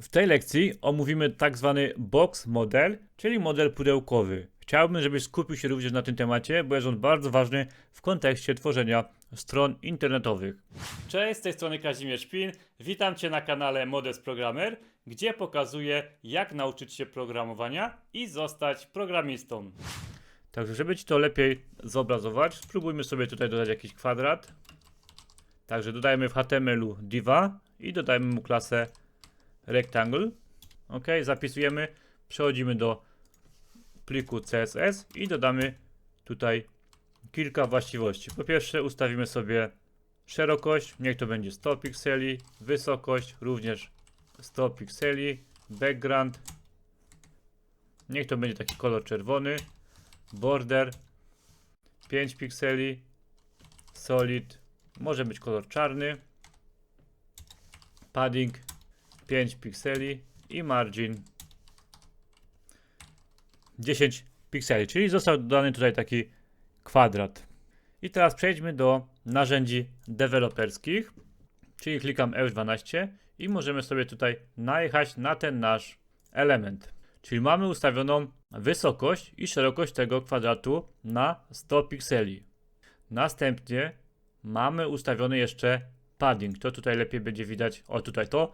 W tej lekcji omówimy tak zwany box model, czyli model pudełkowy. Chciałbym, żebyś skupił się również na tym temacie, bo jest on bardzo ważny w kontekście tworzenia stron internetowych. Cześć, z tej strony Kazimierz Szpin. Witam Cię na kanale Modest Programmer, gdzie pokazuję jak nauczyć się programowania i zostać programistą. Także, żeby Ci to lepiej zobrazować, spróbujmy sobie tutaj dodać jakiś kwadrat. Także dodajmy w HTML-u diva i dodajmy mu klasę rectangle. Ok, zapisujemy, przechodzimy do pliku CSS i dodamy tutaj kilka właściwości. Po pierwsze ustawimy sobie szerokość, niech to będzie 100 pikseli, wysokość również 100 pikseli, background, niech to będzie taki kolor czerwony, border. 5 pikseli, solid, może być kolor czarny, padding 5 pikseli i margin 10 pikseli, czyli został dodany tutaj taki kwadrat. I teraz przejdźmy do narzędzi deweloperskich, czyli klikam F12 i możemy sobie tutaj najechać na ten nasz element. Czyli mamy ustawioną wysokość i szerokość tego kwadratu na 100 pikseli. Następnie mamy ustawiony jeszcze padding. To tutaj lepiej będzie widać. O, tutaj to.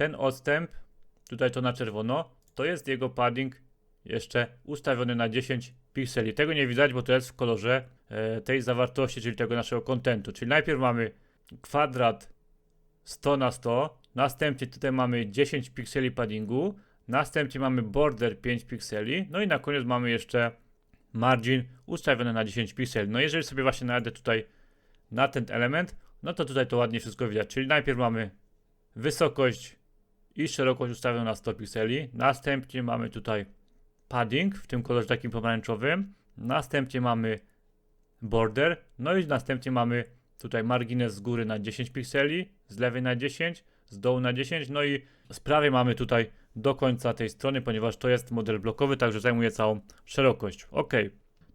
Ten odstęp, tutaj to na czerwono, to jest jego padding jeszcze ustawiony na 10 pikseli. Tego nie widać, bo to jest w kolorze e, tej zawartości, czyli tego naszego kontentu. Czyli najpierw mamy kwadrat 100 na 100, następnie tutaj mamy 10 pikseli paddingu, następnie mamy border 5 pikseli, no i na koniec mamy jeszcze margin ustawiony na 10 pikseli. No jeżeli sobie właśnie najadę tutaj na ten element, no to tutaj to ładnie wszystko widać. Czyli najpierw mamy wysokość i szerokość ustawioną na 100 pikseli, następnie mamy tutaj padding w tym kolorze takim pomarańczowym, następnie mamy border, no i następnie mamy tutaj margines z góry na 10 pikseli, z lewej na 10, z dołu na 10, no i z prawej mamy tutaj do końca tej strony, ponieważ to jest model blokowy, także zajmuje całą szerokość. Ok,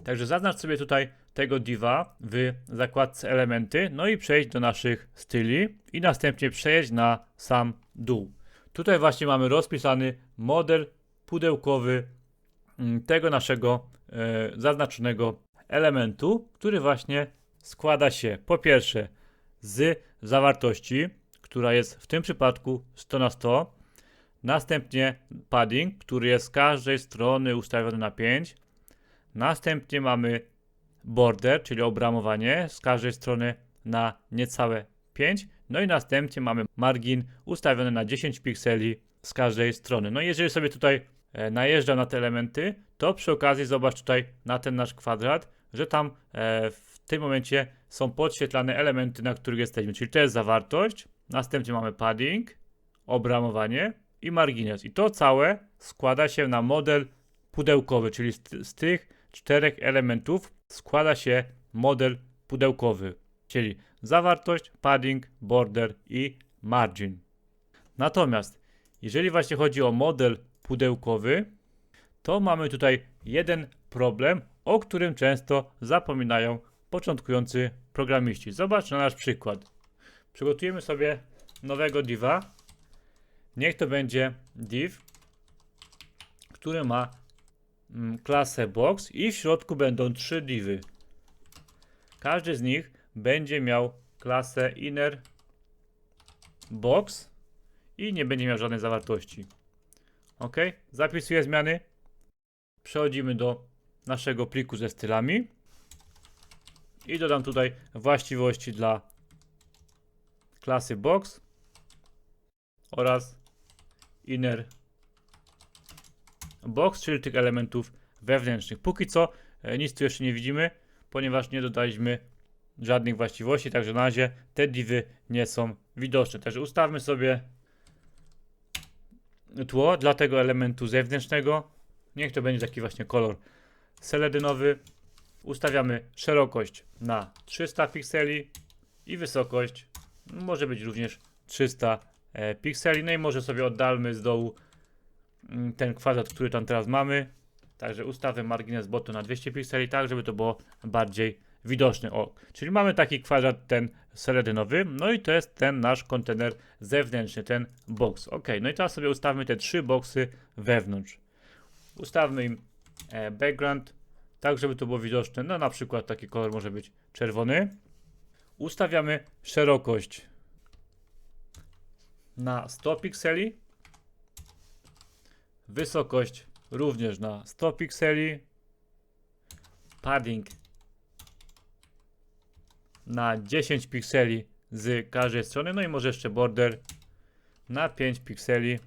także zaznacz sobie tutaj tego diva w zakładce elementy, no i przejdź do naszych styli i następnie przejdź na sam dół. Tutaj właśnie mamy rozpisany model pudełkowy mm, tego naszego e, zaznaczonego elementu, który właśnie składa się po pierwsze z zawartości, która jest w tym przypadku 100 na 100, następnie padding, który jest z każdej strony ustawiony na 5, następnie mamy border, czyli obramowanie z każdej strony na niecałe 5, no i następnie mamy margin ustawiony na 10 pikseli z każdej strony. No i jeżeli sobie tutaj e, najeżdżam na te elementy, to przy okazji zobacz tutaj na ten nasz kwadrat, że tam e, w tym momencie są podświetlane elementy, na których jesteśmy. Czyli to jest zawartość, następnie mamy padding, obramowanie i margines. I to całe składa się na model pudełkowy, czyli z, z tych czterech elementów składa się model pudełkowy, czyli zawartość, padding, border i margin. Natomiast jeżeli właśnie chodzi o model pudełkowy, to mamy tutaj jeden problem, o którym często zapominają początkujący programiści. Zobacz na nasz przykład. Przygotujemy sobie nowego diva. Niech to będzie div, który ma mm, klasę box i w środku będą trzy divy. Każdy z nich będzie miał klasę inner box i nie będzie miał żadnej zawartości. Ok, zapisuję zmiany. Przechodzimy do naszego pliku ze stylami i dodam tutaj właściwości dla klasy box oraz inner box, czyli tych elementów wewnętrznych. Póki co e, nic tu jeszcze nie widzimy, ponieważ nie dodaliśmy żadnych właściwości, także na razie te divy nie są widoczne. Także ustawmy sobie tło dla tego elementu zewnętrznego. Niech to będzie taki właśnie kolor seledynowy. Ustawiamy szerokość na 300 pikseli i wysokość może być również 300 e, pikseli. No i może sobie oddalmy z dołu mm, ten kwadrat, który tam teraz mamy. Także ustawę margines botu na 200 pikseli, tak żeby to było bardziej widoczny. O, czyli mamy taki kwadrat ten seledynowy, no i to jest ten nasz kontener zewnętrzny, ten box. Ok, no i teraz sobie ustawmy te trzy boxy wewnątrz. Ustawmy im e, background, tak żeby to było widoczne. No na przykład taki kolor może być czerwony. Ustawiamy szerokość na 100 pikseli. Wysokość również na 100 pikseli. Padding na 10 pikseli z każdej strony. No i może jeszcze border na 5 pikseli.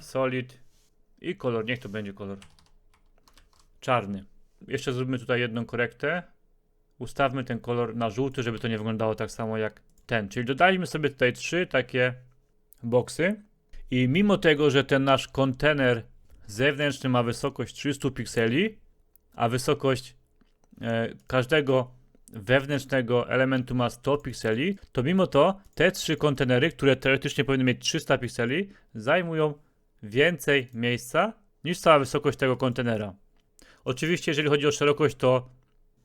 Solid i kolor, niech to będzie kolor czarny. Jeszcze zróbmy tutaj jedną korektę. Ustawmy ten kolor na żółty, żeby to nie wyglądało tak samo jak ten. Czyli dodaliśmy sobie tutaj trzy takie boksy. I mimo tego, że ten nasz kontener zewnętrzny ma wysokość 300 pikseli, a wysokość e, każdego wewnętrznego elementu ma 100 pikseli, to mimo to te trzy kontenery, które teoretycznie powinny mieć 300 pikseli, zajmują więcej miejsca niż cała wysokość tego kontenera. Oczywiście, jeżeli chodzi o szerokość, to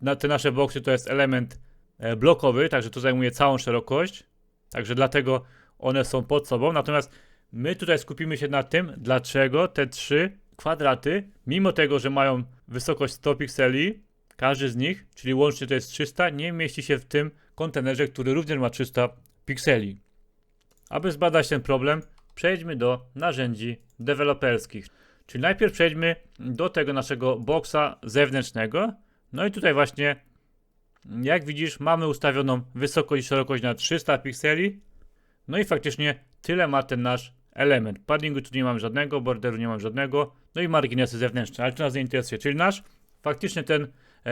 na te nasze boksy to jest element e, blokowy, także to zajmuje całą szerokość, także dlatego one są pod sobą. Natomiast my tutaj skupimy się na tym, dlaczego te trzy kwadraty, mimo tego, że mają wysokość 100 pikseli, każdy z nich, czyli łącznie to jest 300, nie mieści się w tym kontenerze, który również ma 300 pikseli. Aby zbadać ten problem, przejdźmy do narzędzi deweloperskich. Czyli najpierw przejdźmy do tego naszego boxa zewnętrznego. No i tutaj właśnie, jak widzisz, mamy ustawioną wysokość i szerokość na 300 pikseli. No i faktycznie tyle ma ten nasz element. Paddingu tu nie mam żadnego, borderu nie mam żadnego, no i marginesy zewnętrzne, ale to nas nie interesuje. Czyli nasz, faktycznie ten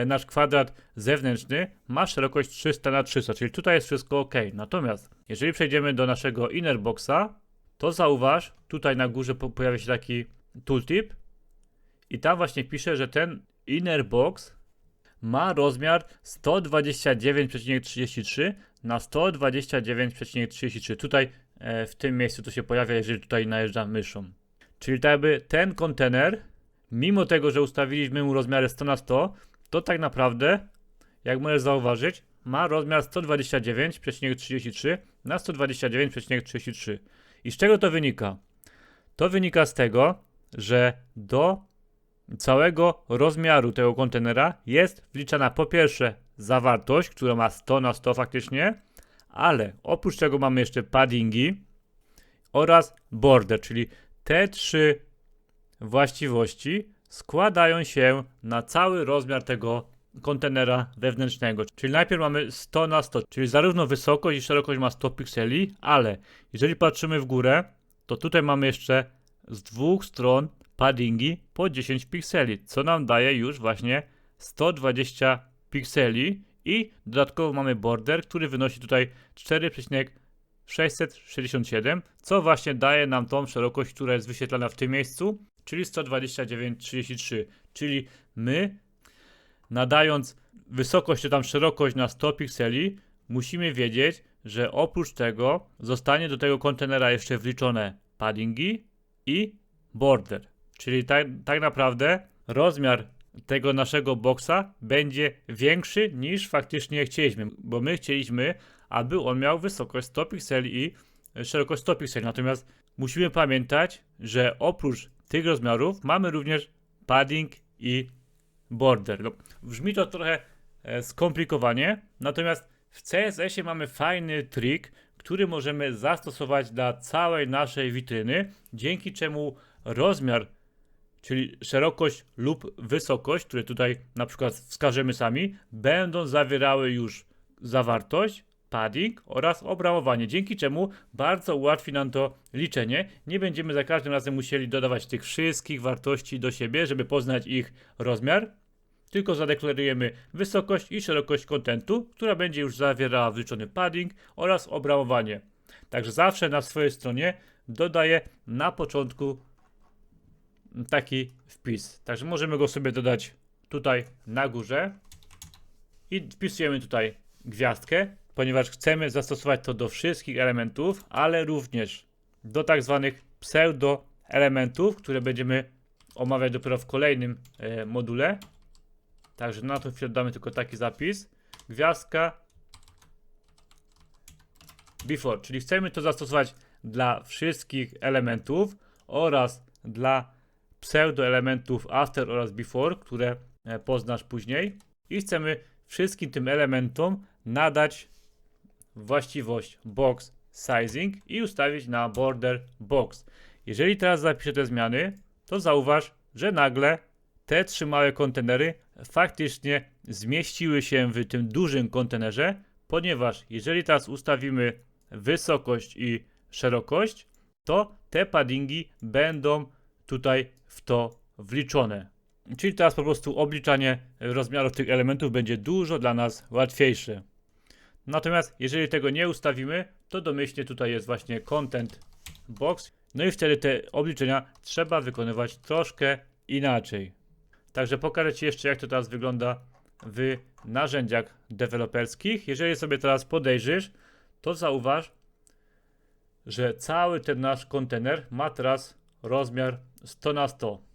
nasz kwadrat zewnętrzny ma szerokość 300 na 300, czyli tutaj jest wszystko ok. Natomiast jeżeli przejdziemy do naszego inner boxa, to zauważ, tutaj na górze po pojawia się taki tooltip i tam właśnie pisze, że ten inner box ma rozmiar 129,33 na 129,33. Tutaj e, w tym miejscu to się pojawia, jeżeli tutaj najeżdżam myszą. Czyli tak jakby ten kontener, mimo tego, że ustawiliśmy mu rozmiary 100 na 100, to tak naprawdę, jak możesz zauważyć, ma rozmiar 129,33 na 129,33. I z czego to wynika? To wynika z tego, że do całego rozmiaru tego kontenera jest wliczana po pierwsze zawartość, która ma 100 na 100 faktycznie, ale oprócz tego mamy jeszcze paddingi oraz border, czyli te trzy właściwości składają się na cały rozmiar tego kontenera wewnętrznego. Czyli najpierw mamy 100 na 100, czyli zarówno wysokość i szerokość ma 100 pikseli, ale jeżeli patrzymy w górę, to tutaj mamy jeszcze z dwóch stron paddingi po 10 pikseli, co nam daje już właśnie 120 pikseli i dodatkowo mamy border, który wynosi tutaj 4,667, co właśnie daje nam tą szerokość, która jest wyświetlana w tym miejscu, czyli 129,33. Czyli my nadając wysokość czy tam szerokość na 100 pikseli, musimy wiedzieć, że oprócz tego zostanie do tego kontenera jeszcze wliczone paddingi i border. Czyli tak, tak naprawdę rozmiar tego naszego boksa będzie większy niż faktycznie chcieliśmy, bo my chcieliśmy, aby on miał wysokość 100 pikseli i szerokość 100 pikseli. Natomiast musimy pamiętać, że oprócz tych rozmiarów mamy również padding i border. No, brzmi to trochę e, skomplikowanie, natomiast w CSS-ie mamy fajny trik, który możemy zastosować dla całej naszej witryny, dzięki czemu rozmiar, czyli szerokość lub wysokość, które tutaj na przykład wskażemy sami, będą zawierały już zawartość, padding oraz obramowanie, dzięki czemu bardzo ułatwi nam to liczenie. Nie będziemy za każdym razem musieli dodawać tych wszystkich wartości do siebie, żeby poznać ich rozmiar, tylko zadeklarujemy wysokość i szerokość kontentu, która będzie już zawierała wliczony padding oraz obramowanie. Także zawsze na swojej stronie dodaję na początku taki wpis. Także możemy go sobie dodać tutaj na górze i wpisujemy tutaj gwiazdkę, ponieważ chcemy zastosować to do wszystkich elementów, ale również do tak zwanych pseudo elementów, które będziemy omawiać dopiero w kolejnym e, module. Także na to chwilę damy tylko taki zapis. gwiazdka before, czyli chcemy to zastosować dla wszystkich elementów oraz dla pseudoelementów after oraz before, które e, poznasz później i chcemy wszystkim tym elementom nadać właściwość box sizing i ustawić na border box. Jeżeli teraz zapiszę te zmiany, to zauważ, że nagle te trzy małe kontenery faktycznie zmieściły się w tym dużym kontenerze, ponieważ jeżeli teraz ustawimy wysokość i szerokość, to te paddingi będą tutaj w to wliczone. Czyli teraz po prostu obliczanie rozmiarów tych elementów będzie dużo dla nas łatwiejsze. Natomiast jeżeli tego nie ustawimy, to domyślnie tutaj jest właśnie content box. No i wtedy te obliczenia trzeba wykonywać troszkę inaczej. Także pokażę Ci jeszcze, jak to teraz wygląda w narzędziach deweloperskich. Jeżeli sobie teraz podejrzysz, to zauważ, że cały ten nasz kontener ma teraz rozmiar 100 na 100.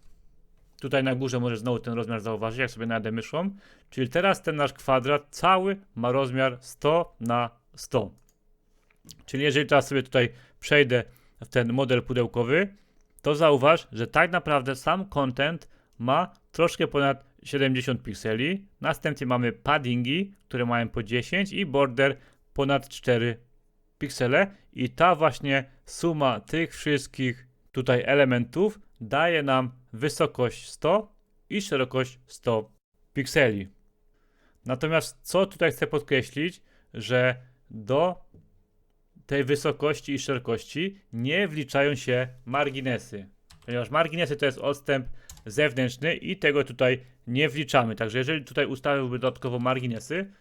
Tutaj na górze możesz znowu ten rozmiar zauważyć, jak sobie najadę myszą. Czyli teraz ten nasz kwadrat cały ma rozmiar 100 na 100. Czyli jeżeli teraz sobie tutaj przejdę w ten model pudełkowy, to zauważ, że tak naprawdę sam content ma troszkę ponad 70 pikseli. Następnie mamy paddingi, które mają po 10 i border ponad 4 piksele i ta właśnie suma tych wszystkich tutaj elementów daje nam wysokość 100 i szerokość 100 pikseli. Natomiast co tutaj chcę podkreślić, że do tej wysokości i szerokości nie wliczają się marginesy, ponieważ marginesy to jest odstęp zewnętrzny i tego tutaj nie wliczamy. Także jeżeli tutaj ustawiłby dodatkowo marginesy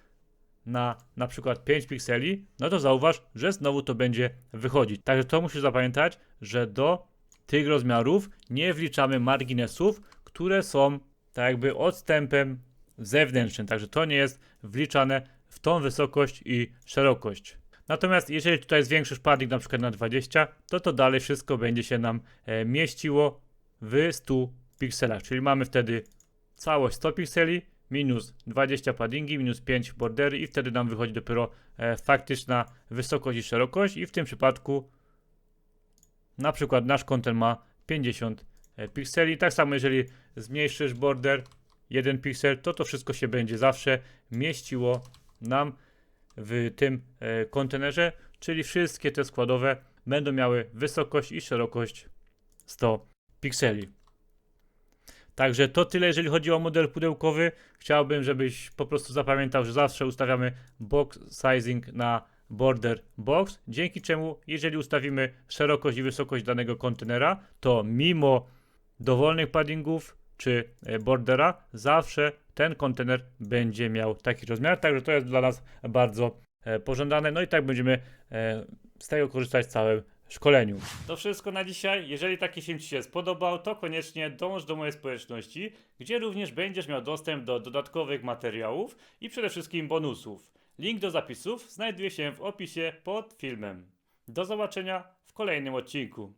na na przykład 5 pikseli, no to zauważ, że znowu to będzie wychodzić. Także to musisz zapamiętać, że do tych rozmiarów nie wliczamy marginesów, które są tak jakby odstępem zewnętrznym. Także to nie jest wliczane w tą wysokość i szerokość. Natomiast jeżeli tutaj zwiększysz padding na przykład na 20, to to dalej wszystko będzie się nam e, mieściło w 100 pikselach. Czyli mamy wtedy całość 100 pikseli minus 20 paddingi, minus 5 bordery i wtedy nam wychodzi dopiero e, faktyczna wysokość i szerokość i w tym przypadku na przykład nasz kontent ma 50 e, pikseli. Tak samo jeżeli zmniejszysz border 1 piksel, to to wszystko się będzie zawsze mieściło nam w tym e, kontenerze, czyli wszystkie te składowe będą miały wysokość i szerokość 100 pikseli. Także to tyle, jeżeli chodzi o model pudełkowy. Chciałbym, żebyś po prostu zapamiętał, że zawsze ustawiamy box sizing na border box, dzięki czemu jeżeli ustawimy szerokość i wysokość danego kontenera, to mimo dowolnych paddingów czy e, bordera, zawsze ten kontener będzie miał taki rozmiar, także to jest dla nas bardzo e, pożądane, no i tak będziemy e, z tego korzystać w całym szkoleniu. To wszystko na dzisiaj. Jeżeli taki film Ci się spodobał, to koniecznie dąż do mojej społeczności, gdzie również będziesz miał dostęp do dodatkowych materiałów i przede wszystkim bonusów. Link do zapisów znajduje się w opisie pod filmem. Do zobaczenia w kolejnym odcinku.